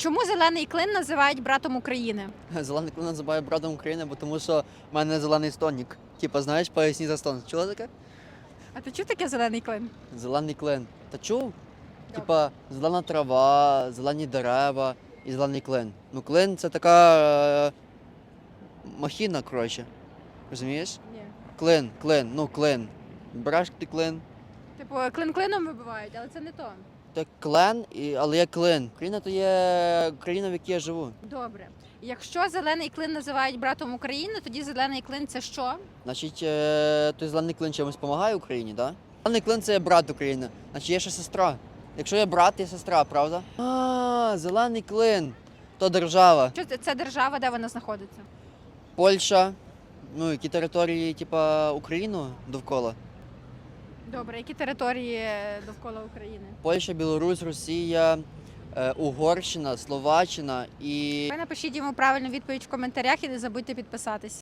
Чому зелений клин називають братом України? Зелений клин називаю братом України, бо тому що в мене зелений стонік. Типа, знаєш, поясні за стон. Чула таке? А ти чув таке зелений клин? Зелений клин. Та чув? Типа, зелена трава, зелені дерева і зелений клин. Ну, клин це така е, махіна, коротше. Розумієш? Ні. Клин, клин, ну клин. Береш ти клин. Типу, клин клином вибивають, але це не то. Це клен, і, але є клин. Україна то є країна, в якій я живу. Добре. Якщо зелений клин називають братом України, тоді зелений клин це що? Значить, е, той зелений клин чимось допомагає Україні, так? Да? Зелений клин це брат України. Значить, є ще сестра. Якщо є брат, є сестра, правда? А, зелений клин. То держава. Що це, це держава, де вона знаходиться? Польща. Ну, які території, типа, Україну довкола. Добре, які території е, довкола України? Польща, Білорусь, Росія, е, Угорщина, Словаччина і Ви напишіть йому правильну відповідь в коментарях і не забудьте підписатись.